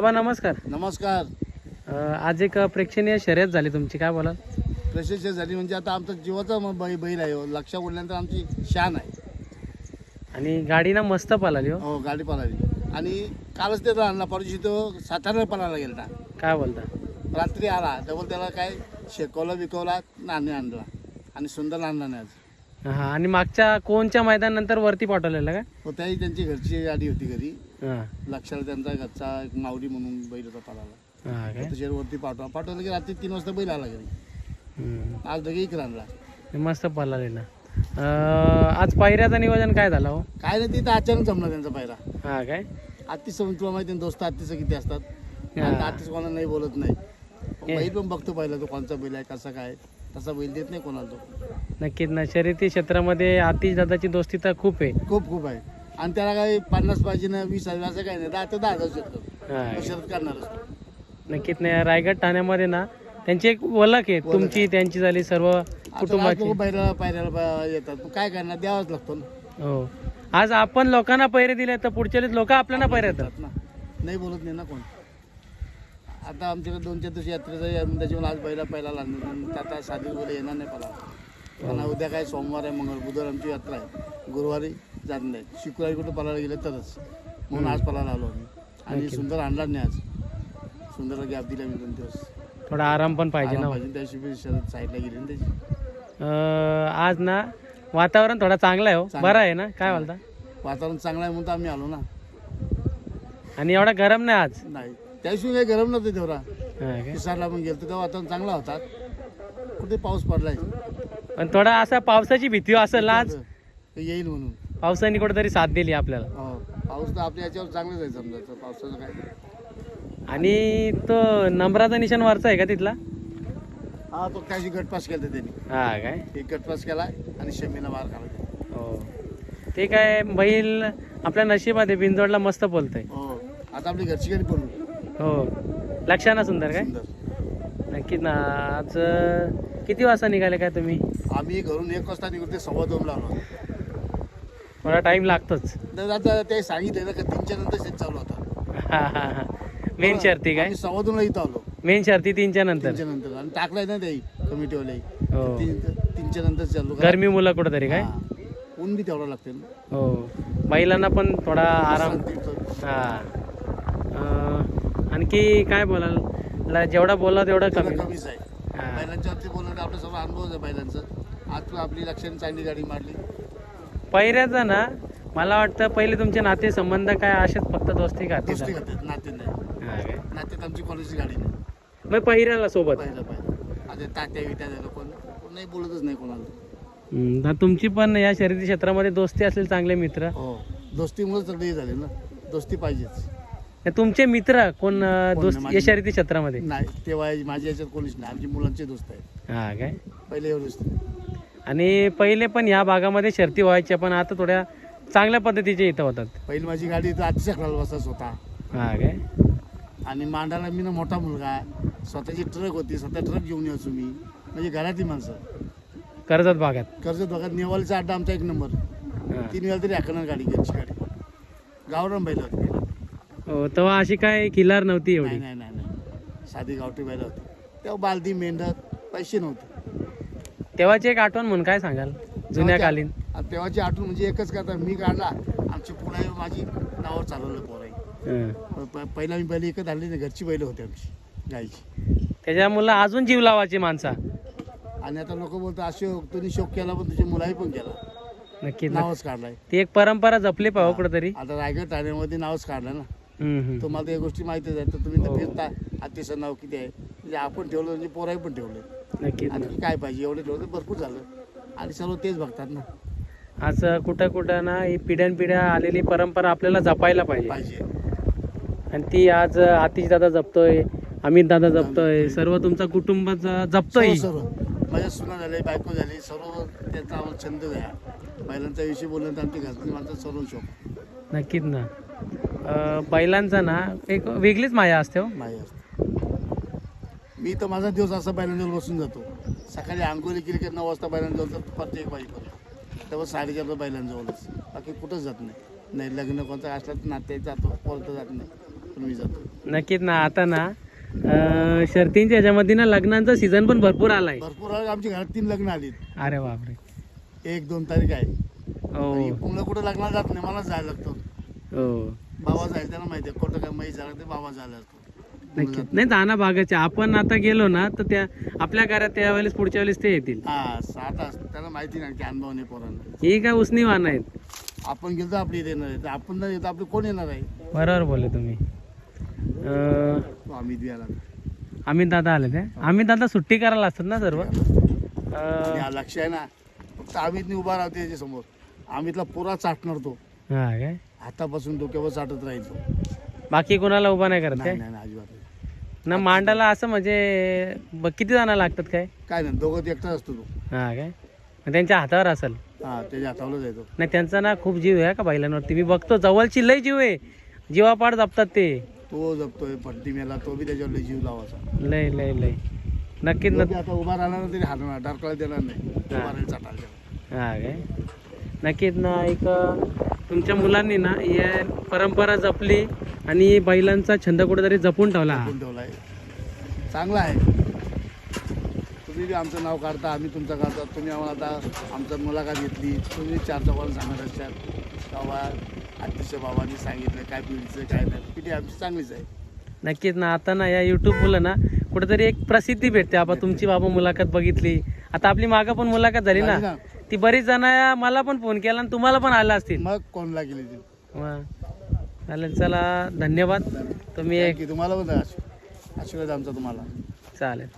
बाबा नमस्कार. नमस्कार. अ, आज एक प्रेक्षणीय शर्यत झाली तुमची काय बोला प्रशस्त झाली म्हणजे आता आमचा जीवाचा म- बै बैल आहे हो. लक्ष बोलल्यानंतर आमची शान आहे. आणि गाडी ना मस्त पळाली हो. हो गाडी पळाली. आणि कालच ते आणला परदिवशी तो साताऱ्याला पळायला गेला काय बोलता? रात्री आला डबल त्याला काय शेकवला बिकवला नाणे आणला. आणि सुंदर आणला नाही आज. हा आणि मागच्या कोणच्या मैदानानंतर वरती पाठवलेलं का? हो त्याही त्यांची घरची गाडी होती घरी. हा. लक्षाला त्यांचा घरचा एक माऊली म्हणून बैल होता हा काय? त्याच्यावर वरती पाठवा. पाठवलं की रात्री तीन वाजता बैल आला घरी. हम्म. आज दगे इकडे आणला. मस्त ना अ, आज पायऱ्याचं नियोजन काय झालं हो? काय नाही तिथं अचानक जमला त्यांचा पायरा. हा काय? आत्तीच तुला माहिती आहे ना, दोस्त आत्तीचं किती असतात. हा. आत्तीच कोणाला नाही बोलत नाही. बैल पण बघतो पहिला तो कोणचा बैल आहे कसा काय. तसा बैल देत नाही कोणाला तो. नक्कीच ना. शर्यती क्षेत्रामध्ये आतिश दादाची दोस्ती तर खूप आहे. खूप खूप आहे. आणि त्याला काही पन्नास पाहिजे ना वीस हजार असं काही नाही. दहा दहा हजार शकतो. हा. शरद करणारच नक्कीच नाही रायगड ठाण्यामध्ये ना त्यांची एक ओळख आहे. तुमची त्यांची झाली सर्व कुटुंबाची. लोक पायऱ्याला येतात. पण काय करणार? द्यावाच लागतो ना. हो. आज आपण लोकांना पैरे दिले तर पुढच्या लोक आपल्याला पैरे येतात ना. नाही बोलत नाही ना कोण. आता आमच्याकडे दोन चार दिवशी यात्रेचा आहे, त्याच्यामुळे आज बैला पहिला लागणार आता साधी बोला येणार नाही मला पण उद्या काय सोमवार आहे मंगळ बुधवार आमची यात्रा आहे. गुरुवारी जात नाही. शुक्रवारी कुठं पलायला गेलं तरच. म्हणून आज पलायला आलो आम्ही. आणि सुंदर आणला नाही आज. सुंदरला गॅप दिला मी दोन दिवस. थोडा आराम पण पाहिजे ना आराम पाहिजे. त्या दिवशी शरद साईडला गेली ना त्याची. अं, आज ना वातावरण थोडा चांगला आहे हो. बरं आहे ना? काय बोलता? वातावरण चांगलं आहे म्हणून तर आम्ही आलो ना. आणि एवढा गरम नाही आज? नाही. त्या दिवशी काही गरम नव्हतं तेवढा. हा काय? पिसारला पण गेलो तेव्हा वातावरण चांगला होता. कुठे पाऊस पडलाय? पण थोडा असा पावसाची भीती असेल ना आज ते येईल म्हणून. पावसाने कुठेतरी साथ दिली आपल्याला. हो पाऊस तर आपल्या याच्यावर चांगलंच आहे समजा तर पावसाचं काय? आणि तो नंबराचा निशाण वरचा आहे का तिथला? हा तो काय गटपास केला त्यांनी. हा काय? एक गटपास केला आणि शमीला मार काढला हो. ते काय बैल आपल्या नशिबात आहे बिंजोडला मस्त बोलतंय. हो आता आपली घरची गाडी पडू हो. लक्षाना सुंदर काय? नक्कीच ना. आज किती वाजता निघाले काय तुम्ही? आम्ही घरून एक वाजता निघून ते सव्वा दोन लावलो थोडा टाइम लागतोच. तर आता ते सांगितलं ना का तीनच्या नंतर शेत चालू होता. हा हा हा. मेन शर्ती काय? आम्ही सव्वा दोनला इथं आलो. मेन शर्ती तीनच्या नंतर. तीनच्या नंतर. आणि टाकलाय ना ते कमिटीवाले. हो. तीन तीनच्या नंतर चालू का? गरमी मुलं कुठंतरी काय? हा. ऊन बी तेवढं लागते ना. हो. बैलांना पण थोडा आराम. शांती- हा. आणखी काय बोलाल? जेवढा बोला तेवढा कमी. कमीच आहे. बैलांच्या वरती बोलणं तर आपलं सर्व अनुभव आहे बैलांचं आज आपली लक्षाने चांगली गाडी मारली. पहिऱ्याचा ना मला वाटतं पहिले तुमचे नाते संबंध काय असेच फक्त दोस्ती का दोस्ती करतात नाते नाही. काय नात्यात आमची कॉलेजची गाडी नाही. मग पहिऱ्याला सोबत. पाहिलं पाहिजे आता तात्या विट्या झालं कोण नाही बोलतच नाही कोणाला. तुमची पण या शर्यती क्षेत्रामध्ये दोस्ती असेल चांगले मित्र. हो. दोस्तीमुळे सगळे झाले ना. दोस्ती पाहिजेच. तुमचे मित्र कोण दोस्त या शर्यती क्षेत्रामध्ये नाही तेव्हा माझ्या याच्यात कोणीच नाही. आमची मुलांचे दोस्त आहेत. हा काय? पहिले एवढेच आणि पहिले पण या भागामध्ये शर्ती व्हायच्या पण आता थोड्या चांगल्या पद्धतीचे इथं होतात. पहिली माझी गाडी इथं अतिशय खाला बसाच होता. हा काय? आणि मांडाला मी ना मोठा मुलगा. स्वतःची ट्रक होती स्वतः ट्रक घेऊन यायचो मी. म्हणजे घरातली माणसं. कर्जत भागात. कर्जत भागात नेवालचा अड्डा आमचा एक नंबर. तीन वेळा तरी हाकणार गाडी घरची गाडी. गावरान बैल होती. तेव्हा अशी काय खिलार नव्हती एवढी. नाही नाही नाही नाही. साधी गावठी बैल होती. तेव्हा बालदी मेंढक पैसे नव्हते. तेव्हाची एक आठवण म्हणून काय सांगाल? जुन्या कालीन आणि तेव्हाची आठवण म्हणजे एकच करता मी काढला. आमची पुढे माझी नावावर चालवलं पोर. आहे हा. प- पहिला मी बैल एकच आणली नाही घरची बैल होती आमची गायची त्याच्यामुळं अजून जीव लावायची माणसा. आणि आता लोक बोलतात अशोक तुम्ही शोक केला पण तुझ्या मुलाही पण केला. नक्कीच ना. नावच काढलाय. ती एक परंपरा जपली पाहू कुठेतरी. आता रायगड ठाण्यामध्ये नावच काढलं ना. हम्म. तुम्हाला त्या गोष्टी माहितीच आहे तर तुम्ही हो. तर फिरता अतिशय नाव किती आहे? म्हणजे आपण ठेवलं म्हणजे पोराही पण ठेवले नक्कीच. आणखी काय पाहिजे? एवढे ठेवलं तर भरपूर झालं. आणि सर्व तेच बघतात ना. आज कुठं कुठं ना ही पिढ्यान पिढ्या आलेली परंपरा आपल्याला जपायला पाहिजे. पाहिजे. आणि ती आज आतिश दादा जपतोय अमित दादा जपतोय सर्व तुमचा कुटुंबाचा जपतोय. सर्व सर्व. माझ्या सुना झाले बायको झाली सर्व त्यांचा आम्हाला छंद घ्या. बैलांचा विषय बोलल्यानंतर आमची घरची माणसं सर्व शोक. नक्कीच ना. बैलांचा ना एक वेगळीच माया असते हो. माही असते. मी तर माझा दिवस असा बैलांजवळ बसून जातो. सकाळी आंघोळी केली की नऊ वाजता बैलांजवळ तर प्रत्येक बाई करतो. तेव्हा साडेचारला बैलांजवळच बाकी कुठंच जात नाही. नाही लग्न कोणतं असलं तर नात्यात जातो परत जात नाही. पण मी जातो. नक्कीच ना आता ना अं, शर्तींच्या ह्याच्यामध्ये ना लग्नांचा सीझन पण भरपूर आलाय. भरपूर. आमच्या घरात तीन लग्न आलीत. अरे बापरे. एक दोन तारीख आहे. हो. कुठं लग्नाला जात नाही मला जायला लागतो. हो. बाबा जायला त्यांना माहिती आहे. कुठं काय माहीत झालं ते बाबा जायला लागतो नक्कीच. नाही जाणं भागाचे. आपण आता गेलो ना तर त्या आपल्या घरात त्यावेळेस पुढच्या वेळेस ते येतील. हा सहा तास त्यांना माहिती नाही की अनुभव नाही पोरांना. ही काय उसनी वाहन आहेत? आपण गेलो तर आपली इथे येणार आहे. तर आपण नाही येतो आपले कोण येणार आहे? बरोबर बोलले तुम्ही. अं, तो आम्ही द्यायला अमित दादा आले ते अमित दादा सुट्टी करायला असतात ना सर्व? आणि अं, हा लक्ष आहे ना. फक्त अमितने उभा राहते त्याच्यासमोर अमितला पुरा चाटणार तो. हा काय हातापासून डोक्यावर चाटत राहायचो. बाकी कोणाला उभा नाही करत नाही काय? नाही नाही, अजिबात नाही. ना मांडाला असं म्हणजे ब- किती जण लागतात काय? काय नाही दोघं एकटाच असतो तो. हा काय मग त्यांच्या हातावर असेल? हा त्याच्या हातावलं जायचो नाही त्यांचा ना खूप जीव आहे का बैलांवरती? मी बघतो जवळची लय जीव आहे. जीवापाड जपतात ते. तो जपतोय पट्टी मेला तो बी त्याच्यावर लय जीव लावायचा. लय लय लय. नक्कीच तो न बी आता उभा राहिला ना तरी हारणार डारकाला देणार नाही. उभा राहील चाटायला. हा काय नक्कीच ना एक तुमच्या मुलांनी ना या परंपरा जपली आणि बैलांचा छंद कुठेतरी जपून ठेवला. हा. ठेवलाय चांगला आहे. तुम्ही बी आमचं नाव काढता आम्ही तुमचं काढता. तुम्ही आम्हाला आता आमचं मुलाखत घेतली. तुम्ही चार चौकाला सांगत असतात बाबा अतिशय बाबांनी सांगितलं काय पिढीचं काय नाही. पिढी आमची चांगलीच आहे. नक्कीच ना आता ना या युट्यूब मुलं ना कुठेतरी एक प्रसिद्धी भेटते. आपण तुमची बाबा मुलाखत बघितली. आता आपली मागं पण मुलाखत झाली ना. झाली ना? ती बरीच जण मला पण फोन केला आणि तुम्हाला पण आला असतील. मग कोणला गेली ती? वा. चालेल चला धन्यवाद. तुम्ही एक तुम्हाला पण आशीर्वाद आमचा तुम्हाला. चालेल.